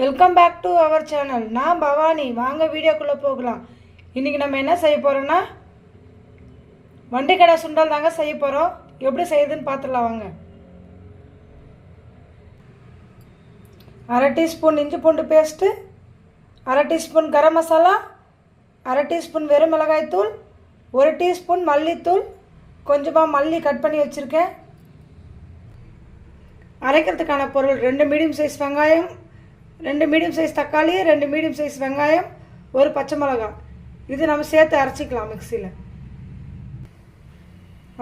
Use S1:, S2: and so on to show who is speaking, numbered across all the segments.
S1: Welcome back to our channel நான் பவானி. வாங்க வீடியோக்குள்ளே போகலாம். இன்றைக்கி நம்ம என்ன செய்ய போகிறோன்னா வண்டிக்கடை சுண்டல் தாங்க செய்ய போகிறோம் எப்படி செய்யுதுன்னு பார்த்துடலாம் வாங்க. அரை டீஸ்பூன் இஞ்சி பூண்டு பேஸ்ட்டு அரை டீஸ்பூன் கரம் மசாலா அரை டீஸ்பூன் வெறும் மிளகாய்த்தூள் ஒரு டீஸ்பூன் மல்லித்தூள் கொஞ்சமாக மல்லி கட் பண்ணி வச்சுருக்கேன். அரைக்கிறதுக்கான பொருள் ரெண்டு மீடியம் சைஸ் வெங்காயம் ரெண்டு மீடியம் சைஸ் தக்காளி ரெண்டு மீடியம் சைஸ் வெங்காயம் ஒரு பச்சை மிளகாய். இது நம்ம சேர்த்து அரைச்சிக்கலாம் மிக்சியில்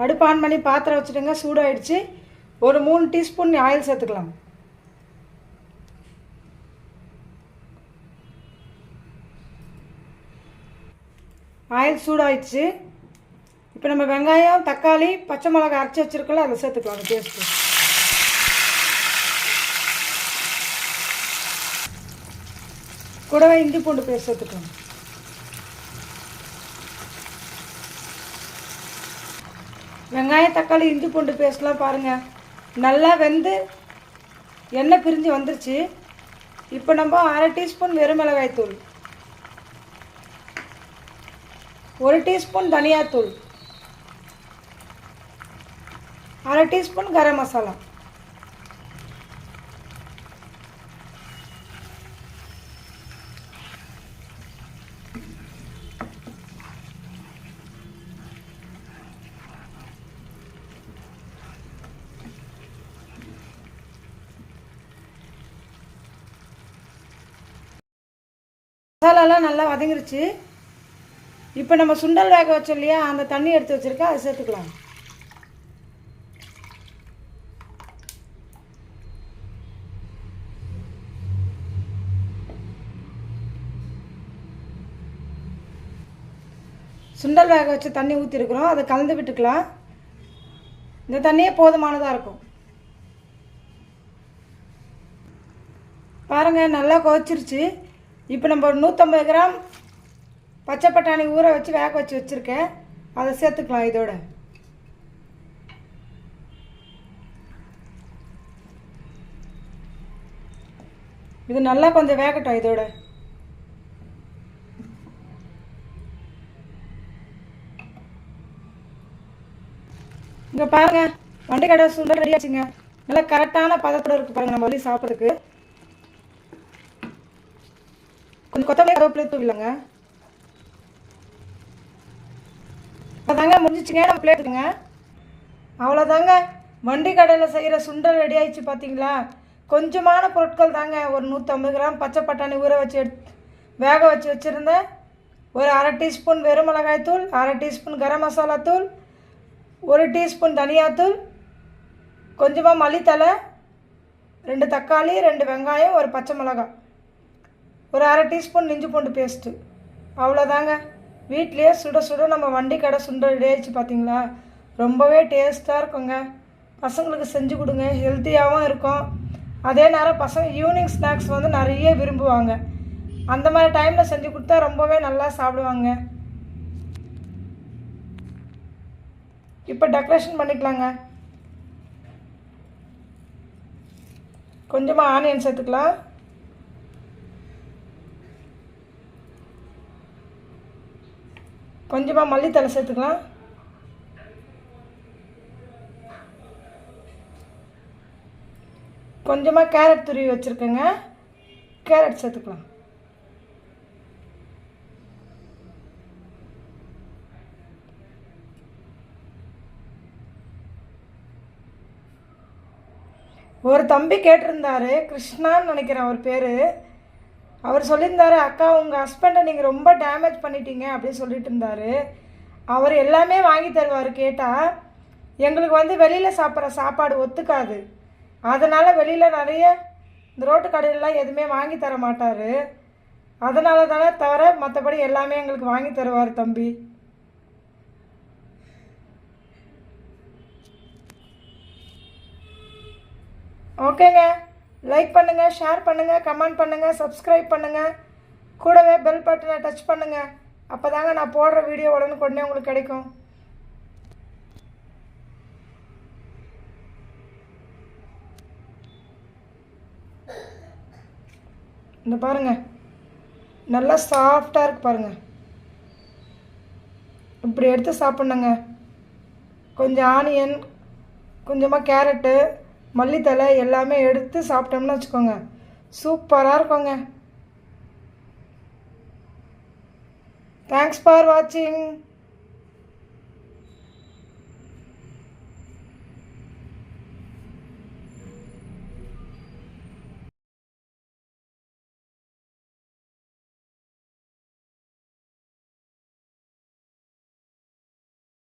S1: அடுப்பு ஆன் பண்ணி பாத்திரம் வச்சுட்டுங்க சூடாயிடுச்சு. ஒரு மூணு டீஸ்பூன் ஆயில் சேர்த்துக்கலாம். ஆயில் சூடாயிடுச்சு. இப்போ நம்ம வெங்காயம் தக்காளி பச்சை மிளகாய் அரைச்சி வச்சுருக்கோம்ல அதை சேர்த்துக்கலாம் அந்த டேஸ்ட்டு கூடவே இஞ்சி பூண்டு பேஸ்ட் சேர்த்துக்கணும் வெங்காயம் தக்காளி இஞ்சி பூண்டு பேஸ்ட்லாம் பாருங்கள் நல்லா வெந்து எண்ணெய் பிரிஞ்சு வந்துருச்சு. இப்போ நம்ம அரை டீஸ்பூன் வெறும் மிளகாய் தூள். ஒரு டீஸ்பூன் தனியாத்தூள். அரை டீஸ்பூன் கரம் மசாலா. மசாலாலாம் நல்லா வதங்கிருச்சு. இப்போ நம்ம சுண்டல் வேக வச்சோம் இல்லையா அந்த தண்ணி எடுத்து வச்சுருக்கா அதை சேர்த்துக்கலாம். சுண்டல் வேக வச்சு தண்ணி ஊற்றிருக்குறோம் அதை கலந்து விட்டுக்கலாம். இந்த தண்ணியே போதுமானதாக இருக்கும். பாருங்கள் நல்லா கொதிச்சிருச்சு. இப்போ நம்ம ஒரு நூற்றம்பது கிராம் பச்சை பட்டாணி ஊற வச்சு வேக வச்சு வச்சுருக்கேன். அதை சேர்த்துக்கலாம் இதோட. இது நல்லா கொஞ்சம் வேகட்டும் இதோட. இங்கே பாருங்க வண்டி கடை சுண்டல் ரெடி ஆச்சுங்க. நல்லா கரெக்டான பதத்தோடு இருக்கு பாருங்க நம்ம வழி சாப்பிட்றதுக்கு. கொஞ்சம் கொத்தமல்லி கருவேப்பிலை தூவிலங்க அதாங்க முடிஞ்சிச்சுங்க நம்ம பிளேட்டுங்க அவ்வளோதாங்க வண்டி கடையில் செய்கிற சுண்டல் ரெடி ஆயிடுச்சு பார்த்தீங்களா கொஞ்சமான பொருட்கள் தாங்க. ஒரு நூற்றம்பது கிராம் பச்சை பட்டாணி ஊற வச்சு எடுத்து வேக வச்சு வச்சுருந்தேன் ஒரு அரை டீஸ்பூன் வெறும் மிளகாய் தூள் அரை டீஸ்பூன் கரம் மசாலா தூள் ஒரு டீஸ்பூன் தனியாத்தூள் கொஞ்சமாக மல்லித்தலை ரெண்டு தக்காளி ரெண்டு வெங்காயம் ஒரு பச்சை மிளகாய். ஒரு அரை டீஸ்பூன் இஞ்சி பூண்டு பேஸ்ட்டு அவ்வளோதாங்க வீட்லேயே சுட சுட நம்ம வண்டி கடை சுண்ட ரெடி பார்த்தீங்களா ரொம்பவே டேஸ்ட்டாக இருக்குங்க. பசங்களுக்கு செஞ்சு கொடுங்க. ஹெல்த்தியாகவும் இருக்கும். அதே நேரம் பசங்க ஈவினிங் ஸ்நாக்ஸ் வந்து நிறைய விரும்புவாங்க. அந்த மாதிரி டைமில் செஞ்சு கொடுத்தா ரொம்பவே நல்லா சாப்பிடுவாங்க. இப்போ டெக்கரேஷன் பண்ணிக்கலாங்க. கொஞ்சமாக ஆனியன் சேர்த்துக்கலாம். கொஞ்சமாக மல்லித்தலை சேர்த்துக்கலாம். கொஞ்சமாக கேரட் துருவி வச்சுருக்கேங்க. கேரட் சேர்த்துக்கலாம். ஒரு தம்பி கேட்டிருந்தாரு கிருஷ்ணான்னு நினைக்கிறேன் அவர் பேர். அவர் சொல்லியிருந்தாரு அக்கா உங்கள் ஹஸ்பண்டை நீங்கள் ரொம்ப டேமேஜ் பண்ணிட்டீங்க அப்படின்னு சொல்லிட்டு இருந்தாரு. அவர் எல்லாமே வாங்கி தருவார் கேட்டால் எங்களுக்கு வந்து வெளியில் சாப்பிட்ற சாப்பாடு ஒத்துக்காது. அதனால் வெளியில் நிறைய இந்த ரோட்டு கடையிலலாம் எதுவுமே வாங்கி தர மாட்டார். அதனால தானே தவிர மற்றபடி எல்லாமே எங்களுக்கு வாங்கி தருவார் தம்பி. ஓகேங்க. லைக் பண்ணுங்கள் ஷேர் பண்ணுங்கள் கமெண்ட் பண்ணுங்கள் சப்ஸ்கிரைப் பண்ணுங்கள் கூடவே பெல் பட்டனை டச் பண்ணுங்கள் அப்போ தாங்க நான் போடுற வீடியோ உடனுக்குடனே உங்களுக்கு கிடைக்கும். இந்த பாருங்க. நல்லா சாஃப்டாக இருக்கு பாருங்க. இப்படி எடுத்து சாப்பிட்ணுங்க. கொஞ்சம் ஆனியன் கொஞ்சமாக கேரட்டு மல்லித்தழை எல்லாமே எடுத்து சாப்பிட்டோம்னு வச்சுக்கோங்க. சூப்பராக இருக்குங்க. தேங்க்ஸ் ஃபார் வாட்சிங்